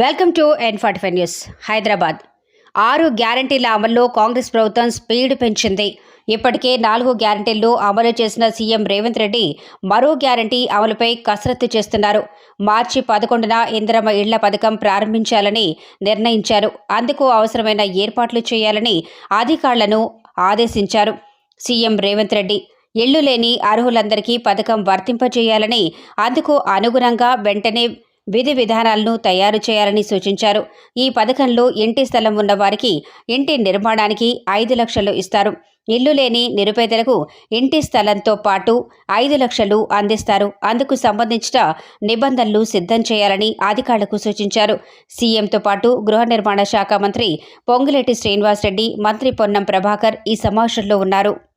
Welcome to N forty five news Hyderabad ఆరు గ్యారంటీల అమల్లో కాంగ్రెస్ ప్రభుత్వం స్పీడ్ పెంచింది. ఇప్పటికే నాలుగు గ్యారంటీలు అమలు చేసిన సీఎం రేవంత్ రెడ్డి మరో గ్యారంటీ అమలుపై కసరత్తు చేస్తున్నారు. మార్చి పదకొండున ఇందిరమ్మ ఇళ్ళ పథకం ప్రారంభించాలని నిర్ణయించారు. అందుకు అవసరమైన ఏర్పాట్లు చేయాలని అధికారులను ఆదేశించారు సీఎం రేవంత్ రెడ్డి. ఇళ్ళు లేని అర్హులందరికీ పథకం వర్తింపజేయాలని అందుకు అనుగుణంగా వెంటనే విధి విధానాలను తయారు చేయాలని సూచించారు. ఈ పథకంలో ఇంటి స్థలం ఉన్నవారికి ఇంటి నిర్మాణానికి ఐదు లక్షలు ఇస్తారు. ఇల్లు లేని నిరుపేదలకు ఇంటి స్థలంతో పాటు ఐదు లక్షలు అందిస్తారు. అందుకు సంబంధించిన నిబంధనలు సిద్ధం చేయాలని అధికారులకు సూచించారు. సీఎంతో పాటు గృహ నిర్మాణ శాఖ మంత్రి పొంగులేటి శ్రీనివాసరెడ్డి మంత్రి పొన్నం ప్రభాకర్ ఈ సమావేశంలో ఉన్నారు.